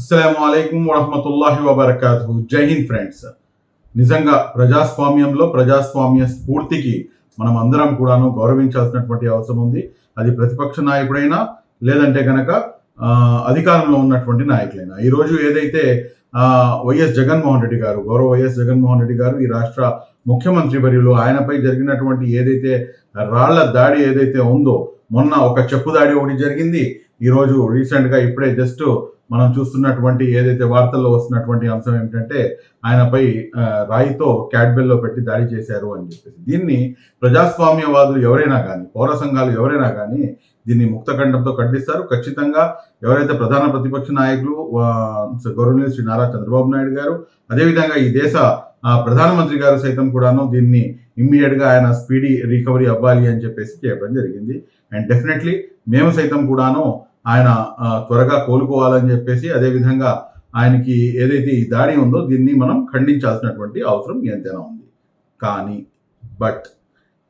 అస్సలం అయికం వరహమతుల్లాహి వబర్కాతు జై హింద్ ఫ్రెండ్స్. నిజంగా ప్రజాస్వామ్యంలో ప్రజాస్వామ్య స్ఫూర్తికి మనం అందరం కూడాను గౌరవించాల్సినటువంటి అవసరం ఉంది. అది ప్రతిపక్ష నాయకుడైనా లేదంటే కనుక అధికారంలో ఉన్నటువంటి నాయకులైనా. ఈరోజు ఏదైతే వైఎస్ జగన్మోహన్ రెడ్డి గారు గౌరవ వైఎస్ జగన్మోహన్ రెడ్డి గారు ఈ రాష్ట్ర ముఖ్యమంత్రి వర్యులు ఆయనపై జరిగినటువంటి ఏదైతే రాళ్ళ దాడి ఏదైతే ఉందో మొన్న ఒక చెప్పు దాడి ఒకటి జరిగింది. ఈరోజు రీసెంట్గా ఇప్పుడే జస్ట్ మనం చూస్తున్నటువంటి ఏదైతే వార్తల్లో వస్తున్నటువంటి అంశం ఏమిటంటే ఆయనపై రాయితో క్యాడ్బెల్లో పెట్టి దాడి చేశారు అని చెప్పేసి. దీన్ని ప్రజాస్వామ్యవాదులు ఎవరైనా కానీ పౌర సంఘాలు ఎవరైనా కానీ దీన్ని ముక్తఖండంతో ఖండిస్తారు. ఖచ్చితంగా ఎవరైతే ప్రధాన ప్రతిపక్ష నాయకులు ఆ, గౌరవనీయులు శ్రీ నారా చంద్రబాబు నాయుడు గారు అదేవిధంగా ఈ దేశ ప్రధానమంత్రి గారు సైతం కూడాను దీన్ని ఇమ్మీడియట్గా ఆయన స్పీడీ రికవరీ అవ్వాలి అని చెప్పేసి చెప్పడం జరిగింది. అండ్ డెఫినెట్లీ మేము సైతం కూడాను ఆయన త్వరగా కోలుకోవాలని చెప్పేసి అదేవిధంగా ఆయనకి ఏదైతే ఈ దాడి ఉందో దీన్ని మనం ఖండించాల్సినటువంటి అవసరం ఎంతైనా ఉంది. కానీ బట్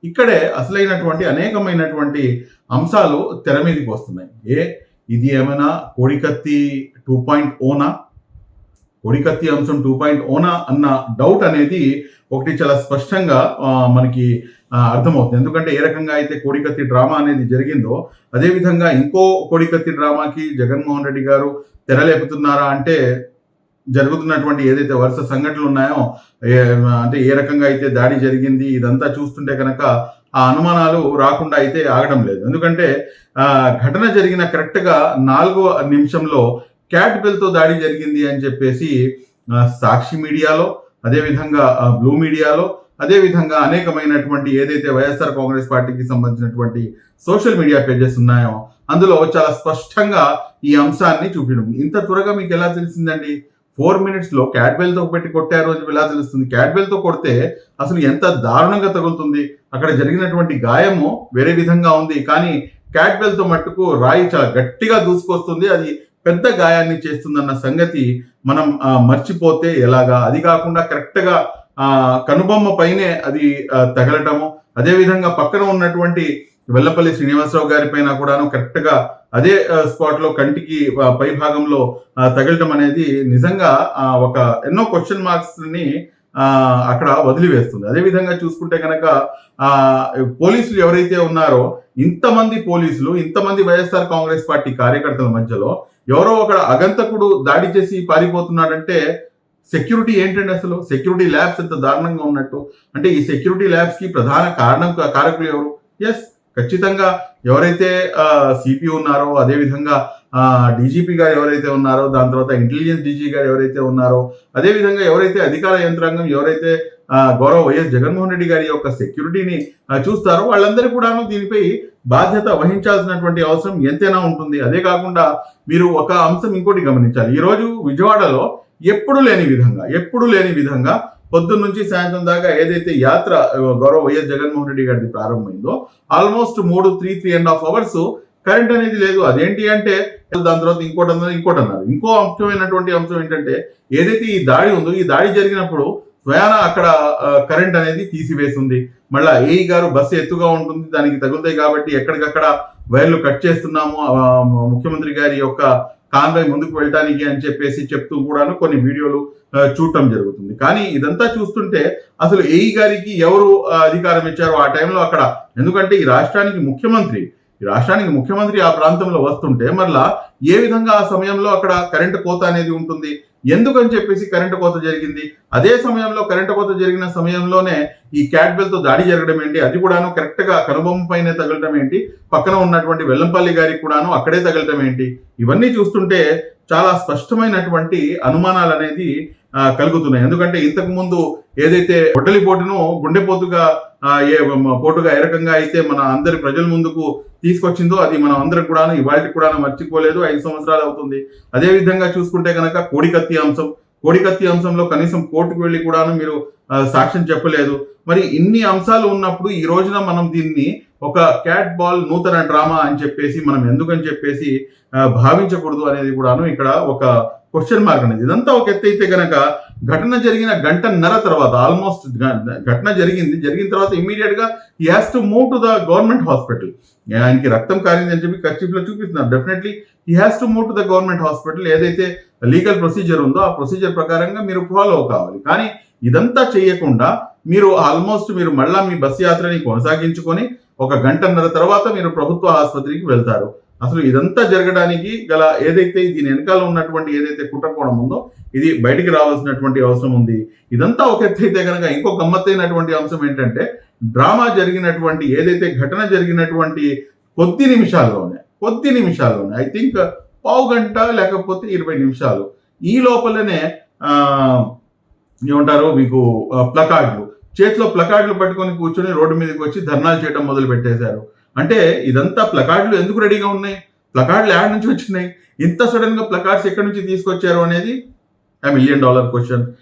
ఇక్కడే అసలైనటువంటి అనేకమైనటువంటి అంశాలు తెర మీదకి వస్తున్నాయి. ఏ ఇది ఏమైనా కోడికత్తి టూ పాయింట్ ఓనా? కోడికత్తి అంశం టూ పాయింట్ ఓనా అన్న డౌట్ అనేది ఒకటి చాలా స్పష్టంగా మనకి అర్థమవుతుంది. ఎందుకంటే ఏ రకంగా అయితే కోడికత్తి డ్రామా అనేది జరిగిందో అదేవిధంగా ఇంకో కోడికత్తి డ్రామాకి జగన్మోహన్ రెడ్డి గారు తెరలేపుతున్నారా అంటే జరుగుతున్నటువంటి ఏదైతే వరుస సంఘటనలు ఉన్నాయో అంటే ఏ రకంగా అయితే దాడి జరిగింది ఇదంతా చూస్తుంటే కనుక ఆ అనుమానాలు రాకుండా అయితే ఆగడం లేదు. ఎందుకంటే ఘటన జరిగిన కరెక్ట్గా నాలుగో నిమిషంలో క్యాట్ బిల్తో దాడి జరిగింది అని చెప్పేసి సాక్షి మీడియాలో అదేవిధంగా బ్లూ మీడియాలో అదేవిధంగా అనేకమైనటువంటి ఏదైతే వైఎస్ఆర్ కాంగ్రెస్ పార్టీకి సంబంధించినటువంటి సోషల్ మీడియా పేజెస్ ఉన్నాయో అందులో చాలా స్పష్టంగా ఈ అంశాన్ని చూపించడం. ఇంత త్వరగా మీకు ఎలా తెలిసిందండి? ఫోర్ మినిట్స్లో క్యాట్బెల్తో పెట్టి కొట్టారు అని ఎలా తెలుస్తుంది? క్యాట్బెల్తో కొడితే అసలు ఎంత దారుణంగా తగులుతుంది? అక్కడ జరిగినటువంటి గాయము వేరే విధంగా ఉంది. కానీ క్యాట్బెల్తో మట్టుకు రాయి చాలా గట్టిగా దూసుకొస్తుంది. అది పెద్ద గాయాన్ని చేస్తుందన్న సంగతి మనం మర్చిపోతే ఎలాగా? అది కాకుండా కరెక్ట్గా కనుబొమ్మ పైనే అది తగలటము. అదేవిధంగా పక్కన ఉన్నటువంటి వెల్లపల్లి శ్రీనివాసరావు గారి పైన కూడాను కరెక్ట్గా అదే స్పాట్లో కంటికి పై భాగంలో తగలటం అనేది నిజంగా ఒక ఎన్నో క్వశ్చన్ మార్క్స్ని అక్కడ వదిలివేస్తుంది. అదేవిధంగా చూసుకుంటే కనుక పోలీసులు ఎవరైతే ఉన్నారో ఇంతమంది పోలీసులు ఇంతమంది వైఎస్ఆర్ కాంగ్రెస్ పార్టీ కార్యకర్తల మధ్యలో ఎవరో ఒక అగంతకుడు దాడి చేసి పారిపోతున్నాడంటే సెక్యూరిటీ ఏంటండి అసలు? సెక్యూరిటీ ల్యాబ్స్ ఎంత దారుణంగా ఉన్నట్టు? అంటే ఈ సెక్యూరిటీ ల్యాబ్స్కి ప్రధాన కారణం కారకులు ఎవరు? ఎస్ ఖచ్చితంగా ఎవరైతే సిపి ఉన్నారో అదేవిధంగా డీజీపీ గారు ఎవరైతే ఉన్నారో దాని తర్వాత ఇంటెలిజెన్స్ డీజీ గారు ఎవరైతే ఉన్నారో అదేవిధంగా ఎవరైతే అధికార యంత్రాంగం ఎవరైతే గౌరవ వైఎస్ జగన్మోహన్ రెడ్డి గారి యొక్క సెక్యూరిటీని చూస్తారు చూస్తారో. వాళ్ళందరూ కూడాను దీనిపై బాధ్యత వహించాల్సినటువంటి అవసరం ఎంతైనా ఉంటుంది. అదే కాకుండా మీరు ఒక అంశం ఇంకోటి గమనించాలి. ఈరోజు విజయవాడలో ఎప్పుడు లేని విధంగా ఎప్పుడు లేని విధంగా పొద్దున్న నుంచి సాయంత్రం దాకా ఏదైతే యాత్ర గౌరవ వైఎస్ జగన్మోహన్ రెడ్డి గారిది ప్రారంభమైందో ఆల్మోస్ట్ మూడు three three and half hours current అనేది లేదు. అదేంటి అంటే దాని తర్వాత ఇంకోటి అన్నారు ఇంకోటి అన్నారు. ఇంకో ముఖ్యమైనటువంటి అంశం ఏంటంటే ఏదైతే ఈ దాడి ఉందో ఈ దాడి జరిగినప్పుడు స్వయాన అక్కడ కరెంట్ అనేది తీసివేసింది మళ్ళా ఏఈ గారు బస్సు ఎత్తుగా ఉంటుంది దానికి తగులుతాయి కాబట్టి ఎక్కడికక్కడ వైర్లు కట్ చేస్తున్నాము. ముఖ్యమంత్రి గారి యొక్క కాన్వాయ్ ముందుకు వెళ్ళటానికి అని చెప్పేసి చెప్తూ కూడాను కొన్ని వీడియోలు చూడటం జరుగుతుంది. కానీ ఇదంతా చూస్తుంటే అసలు ఏఈ గారికి ఎవరు అధికారం ఇచ్చారో ఆ టైంలో అక్కడ ఎందుకంటే ఈ రాష్ట్రానికి ముఖ్యమంత్రి ఈ రాష్ట్రానికి ముఖ్యమంత్రి ఆ ప్రాంతంలో వస్తుంటే మరలా ఏ విధంగా ఆ సమయంలో అక్కడ కరెంటు కోత అనేది ఉంటుంది? ఎందుకని చెప్పేసి కరెంటు కోత జరిగింది? అదే సమయంలో కరెంటు కోత జరిగిన సమయంలోనే ఈ క్యాట్బెల్తో దాడి జరగడం ఏంటి? అది కూడాను కరెక్ట్గా కనుబొమ్మ పైన తగలటం ఏంటి? పక్కన ఉన్నటువంటి వెల్లంపల్లి గారికి కూడాను అక్కడే తగలటం ఏంటి? ఇవన్నీ చూస్తుంటే చాలా స్పష్టమైనటువంటి అనుమానాలు అనేది కలుగుతున్నాయి. ఎందుకంటే ఇంతకు ముందు ఏదైతే గొడ్డలి గుండెపోతుగా ఏ పోటుగా ఏ రకంగా అయితే మన అందరి ప్రజల ముందుకు తీసుకొచ్చిందో అది మనం అందరం కూడా ఇవాళకి కూడా మర్చిపోలేదు ఐదు సంవత్సరాలు అవుతుంది. అదే విధంగా చూసుకుంటే కనుక కోడికత్తి అంశం. కోడికత్తి అంశంలో కనీసం కోర్టుకు వెళ్ళి కూడాను మీరు సాక్ష్యం చెప్పలేదు. మరి ఇన్ని అంశాలు ఉన్నప్పుడు ఈ రోజున మనం దీన్ని ఒక క్యాట్ బాల్ నూతన డ్రామా అని చెప్పేసి మనం ఎందుకని చెప్పేసి భావించకూడదు అనేది కూడాను ఇక్కడ ఒక క్వశ్చన్ మార్క్ అనేది. ఇదంతా ఒక ఎత్తు అయితే గనక ఘటన జరిగిన గంటన్నర తర్వాత ఆల్మోస్ట్ ఘటన జరిగింది. జరిగిన తర్వాత ఇమీడియట్గా ఈ has to move to the government hospital ఆయనకి రక్తం కారింది అని చెప్పి కర్చీఫ్లో చూపిస్తున్నారు. డెఫినెట్లీ ఈ has to move to the government hospital ఏదైతే లీగల్ ప్రొసీజర్ ఉందో ఆ ప్రొసీజర్ ప్రకారంగా మీరు ఫాలో కావాలి. కానీ ఇదంతా చేయకుండా మీరు ఆల్మోస్ట్ మీరు మళ్ళా మీ బస్ యాత్రని కొనసాగించుకొని ఒక గంటన్నర తర్వాత మీరు ప్రభుత్వ ఆసుపత్రికి వెళ్తారు. అసలు ఇదంతా జరగడానికి గల ఏదైతే దీని వెనకాల ఉన్నటువంటి ఏదైతే కుట్రకోణం ఉందో ఇది బయటికి రావాల్సినటువంటి అవసరం ఉంది. ఇదంతా ఒక ఎత్తు అయితే కనుక ఇంకో గమ్మత్తైనటువంటి అంశం ఏంటంటే డ్రామా జరిగినటువంటి ఏదైతే ఘటన జరిగినటువంటి కొద్ది నిమిషాల్లోనే కొద్ది నిమిషాల్లోనే ఐ థింక్ పావు గంట లేకపోతే ఇరవై నిమిషాలు. ఈ లోపలనే ఏమంటారు మీకు ప్లకార్డులు. చేతిలో ప్లకార్డులు పట్టుకొని కూర్చొని రోడ్డు మీదకి వచ్చి ధర్నాలు చేయడం మొదలు పెట్టేశారు అంటే ఇదంతా ప్లకార్డులు ఎందుకు రెడీగా ఉన్నాయి? ప్లకార్డులు ఎక్కడి నుంచి వచ్చినాయి. ఇంత సడన్గా ప్లకార్డ్స్ ఎక్కడి నుంచి తీసుకొచ్చారు అనేది ఆ మిలియన్ డాలర్ క్వశ్చన్